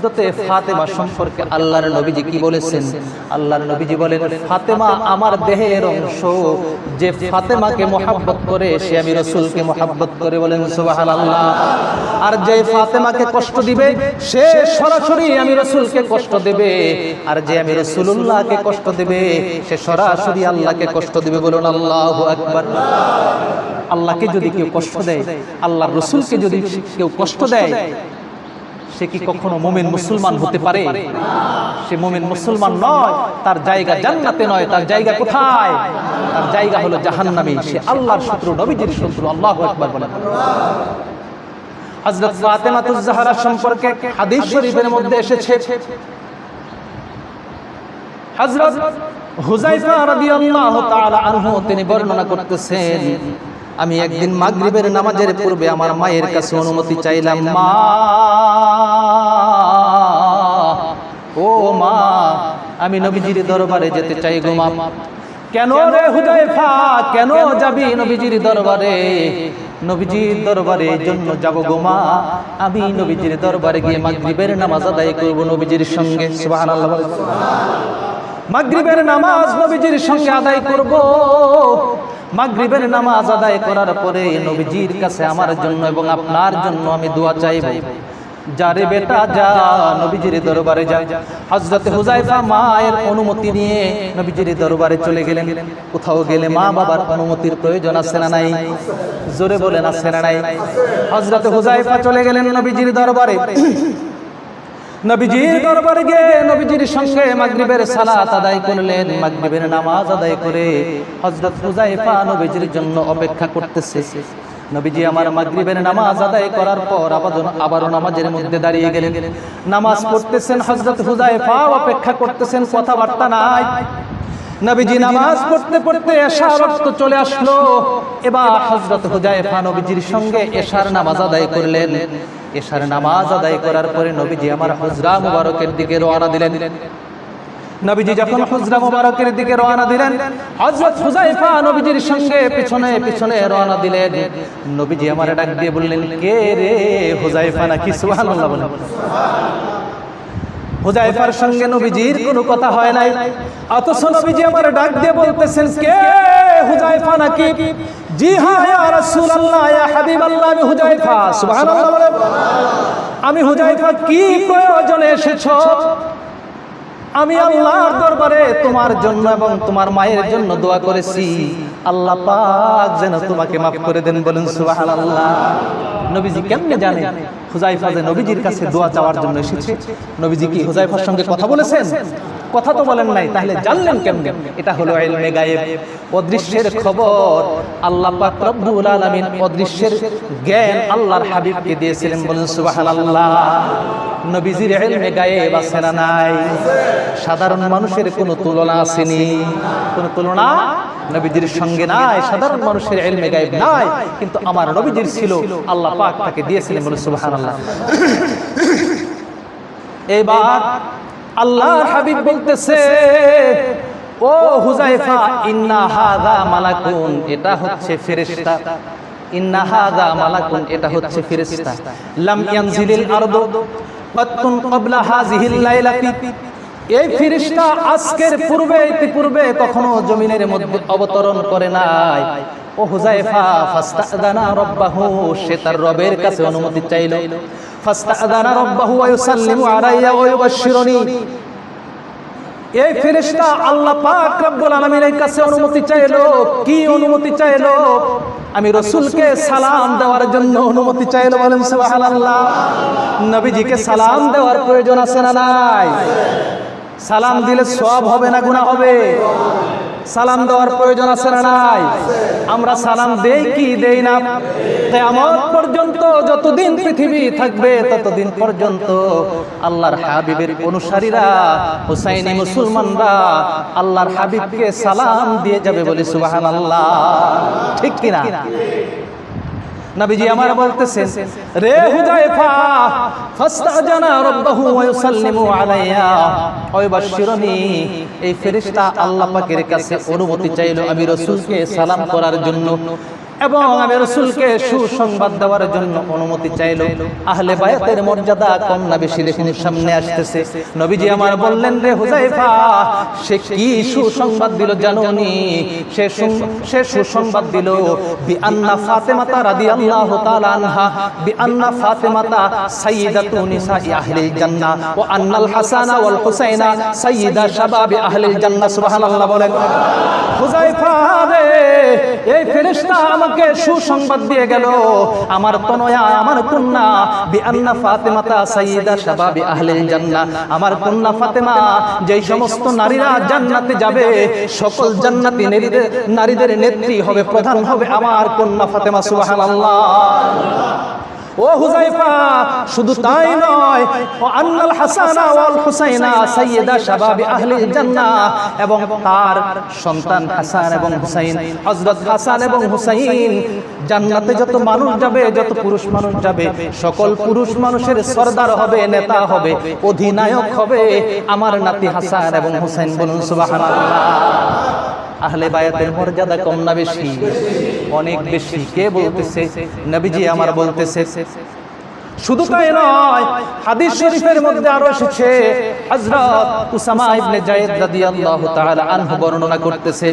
হযরতে ফাতেমা সম্পর্কে আল্লাহর নবীজি কি বলেছেন? আল্লাহর নবীজি বলেন, ফাতেমা আমার দেহের অংশ, যে ফাতেমাকে মোহাব্বত করে, সে আমি রসুলকে মোহাব্বত করে বলেন, সুবহানাল্লাহ। আর যে ফাতেমাকে কষ্ট দিবে, সে সরাসরি আমি রসুলকে কষ্ট দেবে। আর যে আমি রসুল্লাহকে কষ্ট দেবে, সে সরাসরি আল্লাহকে কষ্ট দিবে বলুন, আল্লাহ আকবার। আল্লাহকে যদি কেউ কষ্ট দেয়, আল্লাহর রসুলকে যদি কেউ কষ্ট দেয় সে কি কখনো মোমেন মুসলমান হতে পারে? সে মোমেন মুসলমান নয়, তার জায়গা জান্নাতে নয়, তার জায়গা কোথায়? তার জায়গা হলো জাহান্নামে, সে আল্লাহর শত্রু, নবীজির শত্রু, আল্লাহ একবার জাহরা সম্পর্কে হাদিস শরীফের মধ্যে এসেছে। রাদিয়াল্লাহু তাআলা আনহু, তিনি বর্ণনা করতেছেন, আমি একদিন মাগরিবের নামাজের পূর্বে আমার মায়ের কাছে অনুমতি চাইলাম, মা আমি নবীজির দরবারে যেতে চাই গো মা। কেন রে হুদাইফা কেন যাবি নবীজির দরবারে? নবীজির দরবারে জন্য যাব গো মা। আমি নবীজির দরবারে গিয়ে মাগরিবের নামাজ আদায় করব নবীজির সঙ্গে। সুবহানাল্লাহ। মাগরিবের নামাজ নবীজির সঙ্গে আদায় করব। মাগরিবের নামাজ আদায় করার পরে নবীজির কাছে আমার জন্য এবং আপনার জন্য আমি দোয়া চাইব। যারে বেটা যা নবীজির দরবারে যা। হযরত হুজাইফা মায়ের অনুমতি নিয়ে নবীজির দরবারে চলে গেলেন। কোথাও গেলে মা বাবার অনুমতির প্রয়োজন আছে না নাই। জোরে বলেন আছে না নাই। হযরত হুজাইফা চলে গেলেন নবীজির দরবারে। নবীজির দরবারে গিয়ে নবীজির সঙ্গে মাগরিবের সালাত আদায় করলেন মাগরিবের নামাজ আদায় করে হযরত হুজাইফা নবীজির জন্য অপেক্ষা করতেছে। নবীজি আমার মাগরিবের নামাজ আদায় করার পর আবার আবারও নামাজের মধ্যে দাঁড়িয়ে গেলেন। নামাজ পড়তেছেন হযরত হুজাইফা অপেক্ষা করতেছেন, কথাবার্তা নাই। নবীজি নামাজ পড়তে পড়তে এশার রক্ত চলে আসলো। এবার হযরত হুজাইফা নবীজির সঙ্গে এশার নামাজ আদায় করলেন। এশার নামাজ আদায় করার পরে নবীজি আমার হুজরা মুবারকের দিকে রওনা দিলেন। নবীজি যখন হুজরা মুবারকের দিকে রওনা দিলেন হযরত হুজাইফা নবীজির সঙ্গে পিছনে পিছনে রওনা দিলেন। নবীজি আমার ডাক দিয়ে বললেন কে রে হুজাইফা নাকি সুবহানাল্লাহ বলেন। হুজাইফার সঙ্গে নবীজির কোনো কথা হয় নাই। অথচ নবীজি আমার ডাক দিয়ে বলতেছেন কে হুজাইফা নাকি? জি হ্যাঁ ইয়া রাসূলুল্লাহ ইয়া হাবিবাল্লাহ আমি হুজাইফা সুবহানাল্লাহ বলেন। আমি হুজাইফা কি প্রয়োজনে এসেছ? আমি আল্লাহর দরবারে তোমার জন্য এবং তোমার মায়ের জন্য দোয়া করেছি। আল্লাহ পাক যেন তোমাকে মাফ করে দেন বলেন, সুবহানাল্লাহ। নবীজি কেমনে জানে? হুজাইফা যে নবীজির কাছে দোয়া চাওয়ার জন্য এসেছে। নবীজি কি হুজাইফার সঙ্গে কথা বলেছেন? কথা তো বলেন নাই, তাহলে জানলেন কেমনে? এটা হলো ইলমে গায়েব। অদৃশ্যের খবর, আল্লাহ পাক রব্বুল অদৃশ্যের জ্ঞান আল্লাহর হাবিবকে দিয়েছিলেন বলেন, সুবহানাল্লাহ। নবীজির ইলমে গায়েব আছে না নাই? সাধারণ মানুষের কোনো তুলনা আসেনি। কোনো তুলনা নবীজির সঙ্গে নাই, সাধারণ মানুষের ইলমে গায়েব নাই। কিন্তু আমার নবীজির ছিল, আল্লাহ পাক তাকে দিয়েছিলেন বলে সুবহানাল্লাহ। এবার আল্লাহর হাবিব বলতেছে ও হুজাইফা ইন্না হাযা মালাকুন এটা হচ্ছে ফেরেশতা। ইন্না হাযা মালাকুন এটা হচ্ছে ফেরেশতা। লাম ইয়ানজিলিল আরদু কাত্তুন ক্বাবলা হাযিহিল লাইলাতি। এই ফিরিস্তা আজকের পূর্বে ইতিপূর্বে কখনো জমিনের মধ্যে অবতরণ করে নাই। ও হুজাইফা ফাস্তাদানা রব্বাহু সে তার রবের কাছে অনুমতি চাইল। ওয়া ইউসাল্লিমু আলাইয়া ওয়া ইউবাশশিরুনি। এই ফেরেশতা আল্লাহ পাক রব্বুল আলামিনের কাছে অনুমতি চাইলো। কি অনুমতি চাইলো? আমি রসুলকে সালাম দেওয়ার জন্য অনুমতি চাইলো বলেন সুবহানাল্লাহ। নবীজিকে সালাম দেওয়ার প্রয়োজন আছে না নাই? সালাম দিলে সব হবে না গুনাহ হবে? সালাম দেওয়ার প্রয়োজন আছে না নাই? আমরা সালাম দেই কি দেই না? কিয়ামত পর্যন্ত যতদিন পৃথিবী থাকবে, ততদিন পর্যন্ত আল্লাহর হাবিবের অনুসারীরা, হুসাইনি মুসলমানরা আল্লাহর হাবিবকে সালাম দিয়ে যাবে বলে সুবহানাল্লাহ। ঠিক কিনা? নবীজি আমার বলতেছেন রে হুজাইফা ফাস্তাজানা রাব্বাহু ওয়া ইউসাল্লিমু আলাইয়া। ওয়া ইউবাশশিরুনি এই ফেরেশতা আল্লাহ পাকের কাছে অনুমতি চাইলো আমি রাসূলকে সালাম করার জন্য। এবং আমি রসুলকে সুসংবাদ দেওয়ার জন্য অনুমতি চাইল। আহলে বায়াতের মর্যাদা কম না বেশি দেখুন, সামনে আসতেছে। নবীজি আমার বললেন, রে হুজাইফা সে কি সুসংবাদ দিল জানোনি সে সু- সুসংবাদ দিল বি আন্না ফাতেমাতা রাদিয়াল্লাহু তাআলা আনহা বি আন্না ফাতেমাতা সাইয়্যিদাতু নিসাই আহলিল জান্নাহ ওয়া আন্নাল হাসানা ওয়াল হুসাইনা, সাইয়্যিদা শাবাবি আহলিল জান্নাহ সুবহানাল্লাহ বলেন। হুজাইফা রে এই ফেরেশতা আমাকে সুসংবাদ দিয়ে গেল, আমার তনয়া, আমার কন্যা বি আন্না ফাতেমাতা সাইয়্যিদা শাবাবি আহলিল জান্নাহ। আমার কন্যা ফাতেমা, যেই সমস্ত নারীরা জান্নাতে যাবে, সকল জান্নাতি নারীদের নারীদের নেত্রী হবে, প্রধান হবে আমার কন্যা ফাতেমা, সুবহানাল্লাহ। ও হুজাইফা শুধু তাই নয়, ও আন্নাল হাসানা ওয়াল হুসাইনা, সাইয়্যিদা শাবাবি আহলিল জান্নাহ, এবং তার সন্তান হাসান এবং হুসাইন, হযরত হাসান এবং হুসাইন, জান্নাতে যত মানুষ যাবে, যত পুরুষ মানুষ যাবে, সকল পুরুষ মানুষের সর্দার হবে, নেতা হবে, অধিনায়ক হবে, আমার নাতি হাসান এবং হুসাইন বলুন সুবহানাল্লাহ। আহলে বায়াতের মর্যাদা কম না বেশি? অনেক বেশি। কে বলতেছে? নবীজি আমার বলতেছে, শুধু তাই নয়, হাদিস শরীফের মধ্যে আরও এসেছে, হযরত উসামা ইবনে যায়েদ রাদিয়াল্লাহু তাআলা আনহু বর্ণনা করতেছে,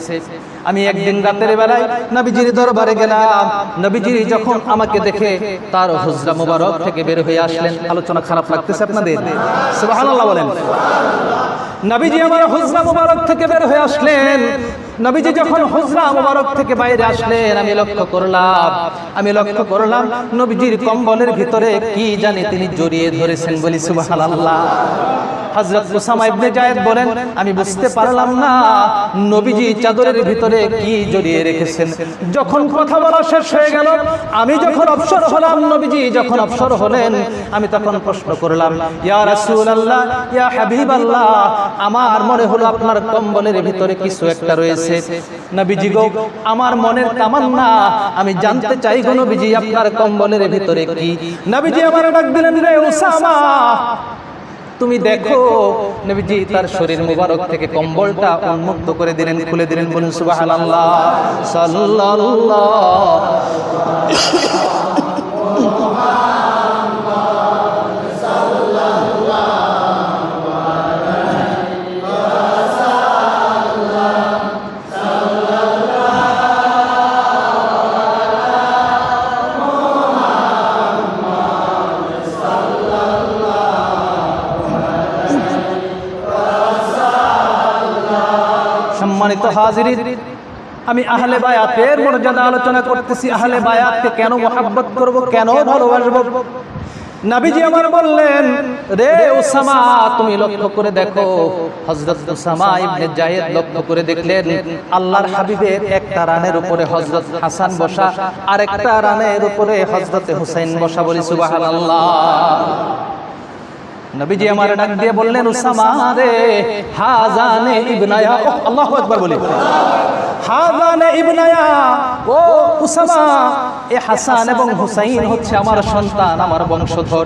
আমি একদিন রাতের বেলায় নবীজির দরবারে গেলাম। নবীজি যখন আমাকে দেখে তার হুজরা মুবারক থেকে বের হয়ে আসলেন। আলোচনা খারাপ লাগতেছে আপনাদের? সুবহানাল্লাহ বলেন। নবীজি আমার হুজরা মুবারক থেকে বের হয়ে আসলেন। নবীজি যখন হুজরা মুবারক থেকে বাইরে আসলেন আমি লক্ষ্য করলাম আমি লক্ষ্য করলাম নবীজির কম্বলের ভিতরে কি জানি তিনি জড়িয়ে ধরেছেন বলি সুবহানাল্লাহ। হযরত উসামা ইবনে জায়েদ বলেন আমি বুঝতে পারলাম না নবীজি চাদরের ভিতরে কি জড়িয়ে রেখেছেন? যখন কথা বলা শেষ হয়ে গেল আমি যখন অবসর হলাম নবীজি যখন অবসর হলেন আমি তখন প্রশ্ন করলাম ইয়া রাসূলুল্লাহ ইয়া হাবিবাল্লাহ আমার মনে হলো আপনার কম্বলের ভিতরে কিছু একটা রয়েছে নবীজি গো আমার মনের তামান্না আমি জানতে চাই গো নবীজি আপনার কম্বলের ভিতরে কি? নবীজি আমার ডাক দিলেন রে উসামা তুমি দেখো নবীজি তার শরীর মুবারক থেকে কম্বলটা উন্মুক্ত করে দিলেন খুলে দিলেন বলুন সুবহানাল্লাহ সাল্লাল্লাহ আমি আহলে বায়াতের মর্যাদা আলোচনা করতেছি, আহলে বায়াতকে কেন মোহাব্বত করব, কেন ভালোবাসবো? নবীজি আমার বললেন, রে উসামা, তুমি লক্ষ্য করে দেখো। হযরত উসামা ইবনে জায়েদ লক্ষ্য করে দেখলেন, আল্লাহর হাবিবের একটা রানের উপরে হযরত হাসান বসা আর একটা রানের উপরে হযরত হুসাইন বসা বলি, সুবহানাল্লাহ। নবীজি আমার ডাক দিয়ে বললেন, উসামা রে, হাজানে ইবনায়া। আল্লাহু আকবার বলি। হাজানে ইবনায়া। ও, উসামা, এ হাসান এবং হুসাইন হচ্ছে আমার সন্তান, আমার বংশধর।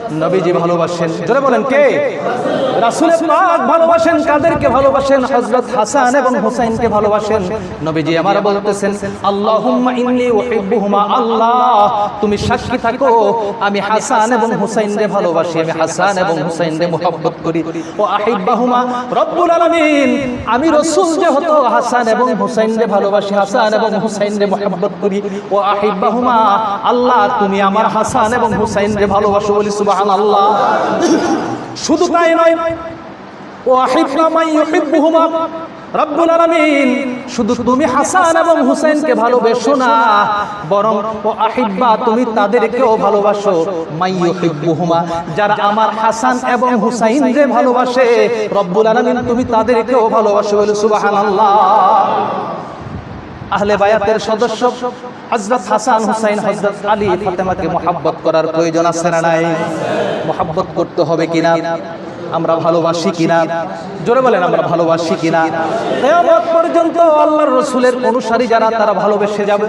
নবীজি ভালোবাসেন। জোরে বলেন কে? রাসূল পাক ভালোবাসেন, কাদেরকে ভালোবাসেন? হযরত হাসান এবং হুসাইনকে ভালোবাসেন। নবীজি আমার বলতেছেন, আল্লাহুম্মা ইন্নী উহিব্বুহুমা আল্লাহ। তুমি সাক্ষী থাকো, আমি হাসান এবং হুসাইনকে ভালোবাসি, আমি হাসান এবং হুসাইনকে মুহাব্বত করি। ও আহিব্বাহুমা, রব্বুল আলামিন, আমি রাসূল যেহেতু হাসান এবং হুসাইনকে ভালোবাসি, হাসান এবং হুসাইনকে মুহাব্বত করি। ও আহিব্বাহুমা, আল্লাহ, তুমি আমার হাসান এবং হুসাইনকে ভালোবাসো বলি সুবহানাল্লাহ। শুধু তাই নয় ও ইউহিব্বুহুমা, রব্বুল আলামিন, শুধু তুমি হাসান এবং হুসাইনকে ভালোবেসো না, বরং ও আহিব্বা তুমি তাদেরকেও ভালোবাসো মাই ইউহিব্বুহুমা, যারা আমার হাসান এবং হুসাইনকে ভালোবাসে, রব্বুল আলামিন, তুমি তাদেরকেও ভালোবাসো বলে সুবহানাল্লাহ। আহলে বায়াতের সদস্য হযরত হাসান হুসাইন, হযরত আলী ফাতেমাকে মোহাব্বত করার প্রয়োজন আছে না নাই? মোহাব্বত করতে হবে কিনা? আমরা ভালোবাসি কিনা? জোরে বলেন, আমরা ভালোবাসি কিনা? কেয়ামত পর্যন্ত আল্লাহর রসুলের অনুসারী যারা, তারা ভালোবেসে যাবে।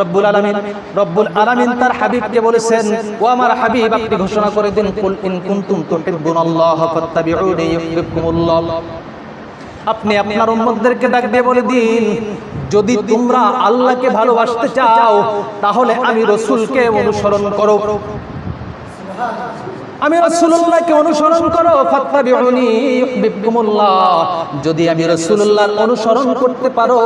রব্বুল আলামিন রব্বুল আলামিন তার হাবিবকে বলেছেন, ও আমার হাবিব, আপনি ঘোষণা করে দিন, কুল ইন কুনতুম তুহিব্বুনাল্লাহ ফাত্তাবিউনি ইউহিব্বুকুমুল্লাহ। আপনি আপনার উম্মতদেরকে ডাক দিয়ে বলে দিন যদি তোমরা আল্লাহকে ভালোবাসতে চাও তাহলে আমি রসুলকে অনুসরণ করো আমি রসুল্লাহকে অনুসরণ করো যদি আমি রসুল্লাহর অনুসরণ করতে পারো,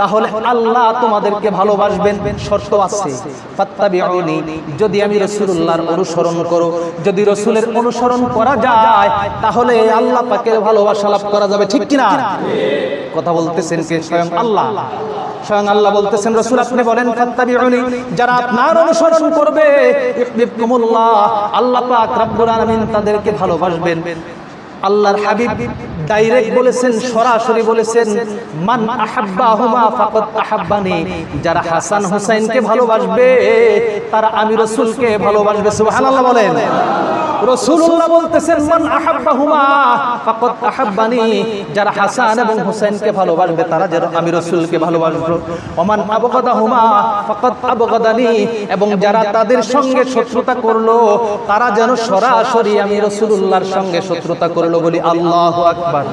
তাহলে আল্লাহ তোমাদেরকে ভালোবাসবেন, শর্ত আছে। যদি আমি রসুল্লাহর অনুসরণ করো, যদি রসুলের অনুসরণ করা যায়, তাহলে আল্লাহ পাকের ভালোবাসা লাভ করা যাবে, ঠিক কিনা? কথা বলতেছেন কে? স্বয়ং আল্লাহ। স্বয়ং আল্লাহ বলতেছেন, রসুল আপনি বলেন, ফাত্তাবিউনি, যারা আপনার অনুসরণ করবে, ইউহিব্বুকুমুল্লাহ, আল্লাহ পাক রব্বুল আলামিন তাদেরকে ভালোবাসবেন। আল্লাহর হাবিব ডাইরেক্ট বলেছেন, সরাসরি বলেছেন, মান আহাব্বাহুমা ফাকাদ আহাব্বানি যারা হাসান হুসাইনকে ভালোবাসবে, তারা আমি রাসূলকে ভালোবাসবে। সুবহানাল্লাহ বলেন। রসুল্লাহ বলতেছেন, মান আহাব্বাহুমা, ফাকাদ আহাব্বানি। যারা হাসান এবং হুসাইনকে ভালোবাসবে, তারা যেন আমি রসুলকে ভালোবাসবো। ওমান আবগাদাহুমা, ফাকাদ আবগাদানি। এবং যারা তাদের সঙ্গে শত্রুতা করল, তারা যেন সরাসরি আমি রসুলুল্লাহর সঙ্গে শত্রুতা করল বলি, আল্লাহু আকবার।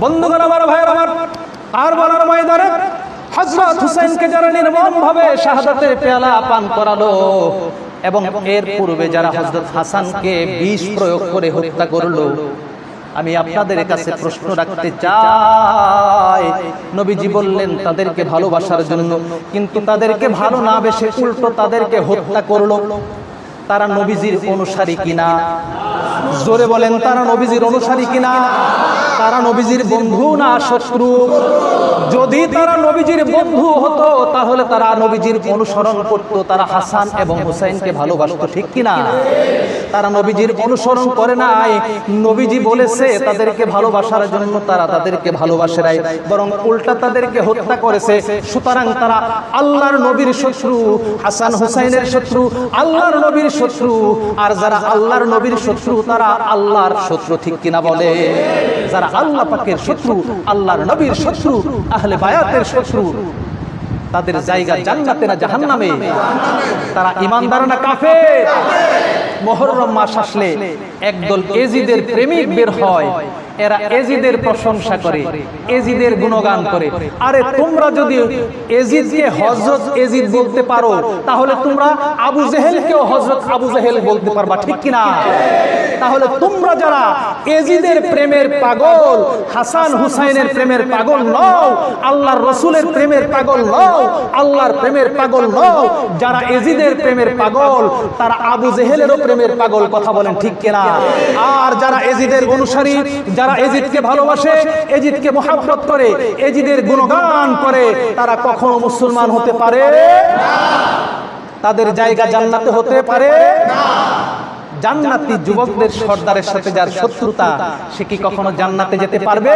বন্ধুগণ, আমার ভাইয়ের আমার, আর বলার ময়দানে হযরত হুসাইনকে যারা নির্মম ভাবে শাহাদাতের পেয়ালা পান করালো এবং এর পূর্বে যারা হজরত হাসানকে বিষ প্রয়োগ করে হত্যা করল আমি আপনাদের কাছে প্রশ্ন রাখতে চাই। নবীজি বললেন তাদেরকে ভালোবাসার জন্য কিন্তু তাদেরকে ভালো না বেশে উল্টো তাদেরকে হত্যা করল। তারা নবীজির অনুসারী কিনা? জোরে বলেন তারা নবীজির অনুসারী কিনা? তারা নবীজির বন্ধু না শত্রু? যদি তারা নবীজির বন্ধু হতো, তাহলে তারা নবীজির অনুসরণ করত। তারা হাসান এবং হুসাইনকে ভালোবাসতো, ঠিক কিনা? তারা নবীজির অনুসরণ করে নাই। নবীজি বলেছে, তাদেরকে ভালোবাসার জন্য তারা তাদেরকে ভালোবাসে নাই, বরং উল্টা তাদেরকে হত্যা করেছে। সুতরাং তারা আল্লাহর নবীর শত্রু, হাসান হুসাইনের শত্রু, আল্লাহর নবীর শত্রু। আর যারা আল্লাহর নবীর শত্রু, তারা আল্লাহর শত্রু, ঠিক কিনা বলে? যারা আল্লাহ পাকের শত্রু, আল্লাহর নবীর শত্রু, আহলে বায়াতের শত্রু। তাদের জায়গা জান্নাতে না জাহান্নামে? তারা ইমানদার না কাফের? মোহরম মাস আসলে একদল এজিদের প্রেমিক বের হয়। এরা এজিদের প্রশংসা করে, এজিদের গুণগান করে। আরে তোমরা যদি এজিদকে হজরত এজিদ বলতে পারো, তাহলে তোমরা আবু জেহেলকেও হজরত আবু জেহেল বলতে পারবা, ঠিক কিনা? তাহলে তোমরা যারা এজিদের প্রেমের পাগল, হাসান হুসাইনের প্রেমের পাগল নও, আল্লাহর রসুলের প্রেমের পাগল নও, আল্লাহর প্রেমের পাগল নও, যারা এজিদের প্রেমের পাগল, তারা আবু জেহেলেরও প্রেমের পাগল, কথা বলেন ঠিক কিনা? আর যারা এজিদের অনুসারী, যারা এজিদকে ভালোবাসে, এজিদকে মোহাব্বত করে, এজিদের গুণগান করে, তারা কখনো মুসলমান হতে পারে তাদের জায়গা জান্নাতে হতে পারে জান্নাতি যুবকদের সর্দারের সাথে যার শত্রুতা সে কি কখনো জান্নাতে যেতে পারবে?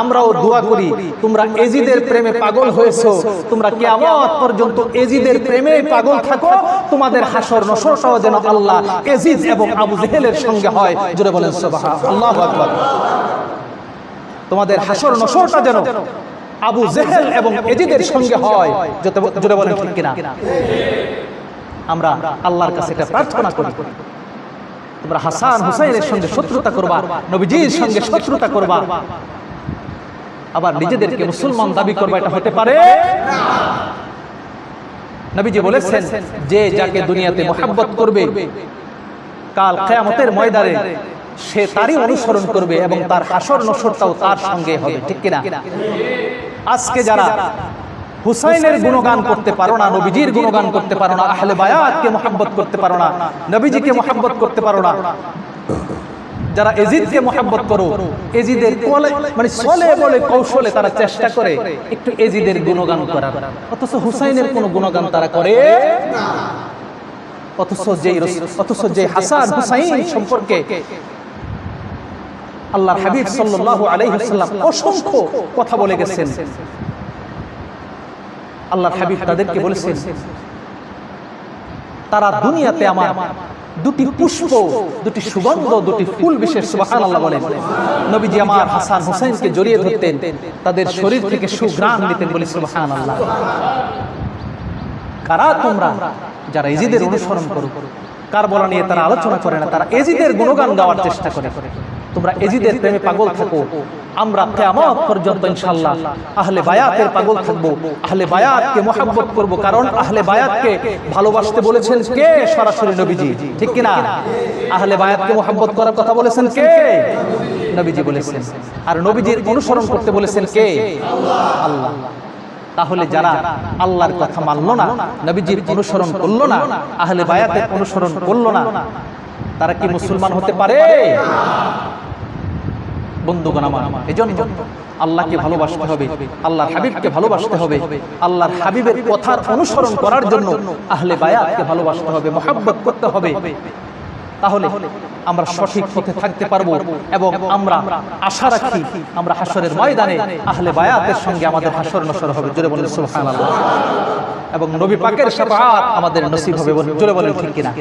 আমরাও দোয়া করি তোমরা এজিদের প্রেমে পাগল হয়েছো তোমরা কিয়ামত পর্যন্ত এজিদের প্রেমে পাগল থাকো তোমাদের হাসর নসরটাও যেন আল্লাহ এজিদ এবং আবু জেহেলের সঙ্গে হয়। জোরে বলেন আল্লাহু আকবার। তোমাদের হাসর নসরটা যেন আবু জেহেল এবং এজিদের সঙ্গে হয়। জোরে বলেন ঠিক কিনা? আমরা আল্লাহর কাছে এটা প্রার্থনা করি। তোমরা হাসান হুসাইনের সঙ্গে শত্রুতা করবা, নবীজির সঙ্গে শত্রুতা করবা। আবার নিজেদেরকে মুসলমান দাবি করবা, এটা হতে পারে? নবীজি বলেছেন যে যাকে দুনিয়াতে মোহাব্বত করবে, কাল কেয়ামতের ময়দানে সে তারই অনুসরণ করবে এবং তার হাসর নসরটাও তার সঙ্গে হবে, ঠিক কিনা? আজকে যারা হুসাইনের গুণগান করতে পারো না নবীজির গুণগান করতে পারো না আহলে বায়াতকে মোহাব্বত করতে পারো না নবীজিকে মোহাব্বত করতে পারো না। যারা এজিদকে মোহাব্বত করো এজিদের কলে মানে চলে বলে কৌশলে তারা চেষ্টা করে একটু এজিদের গুণগান করার। অথচ হুসাইনের কোনো গুণগান তারা করে অথচ যে অথচ যে হাসান হুসাইন সম্পর্কে আল্লাহর হাবিব সাল্লাল্লাহু আলাইহি অসংখ্য কথা বলে গেছেন। আল্লাহর হাবিব তাদেরকে বলেছেন তারা দুনিয়াতে আমার দুটি পুষ্প দুটি সুগন্ধ দুটি ফুল বিশেষ সুবাহান আল্লাহ বলেন। নবীজি আমার হাসান হোসেনকে জড়িয়ে ধরতেন তাদের শরীর থেকে সুগ্রাম নিতেন বলে সুবাহান আল্লাহ কারা তোমরা যারা এজিদের অনুসরণ করো কার বলা নিয়ে তারা আলোচনা করে না তারা এজিদের গুণগান গাওয়ার চেষ্টা করে। তোমরা এজিদের প্রেমে পাগল থাকো। আমরা কেমন পর্যন্ত ইনশাল্লাহ আহলে বায়াতের পাগল থাকব। আহলে বায়াতকে মোহাব্বত করব। কারণ আহলে বায়াতকে ভালোবাসতে বলেছেন কে? সরাসরি নবীজি। ঠিক কিনা? আহলে বায়াতকে মোহাব্বত করার কথা বলেছেন কে? নবীজি বলেছেন। আর নবীজির অনুসরণ করতে বলেছেন কে? আল্লাহ। তাহলে যারা আল্লাহর কথা মানলো না নবীজির অনুসরণ করল না আহলে বায়াতের অনুসরণ করল না তারা কি মুসলমান হতে পারে? বন্ধুগণ আমার এজন্য আল্লাহকে ভালোবাসতে হবে আল্লাহর হাবিবকে ভালোবাসতে হবে আল্লাহর হাবিবের কথার অনুসরণ করার জন্য আহলে বায়াতকে ভালোবাসতে হবে মহাব্বত করতে হবে। তাহলে আমরা সঠিক পথে থাকতে পারব এবং আমরা আশা রাখি আমরা হাসরের ময়দানে আহলে বায়াতের সঙ্গে আমাদের হাসর নসর হবে। জোরে বলেন সুবহানাল্লাহ। এবং নবী পাকের শাফাআত আমাদের নসিব হবে বলে- জোরে বলেন ঠিক কিনা।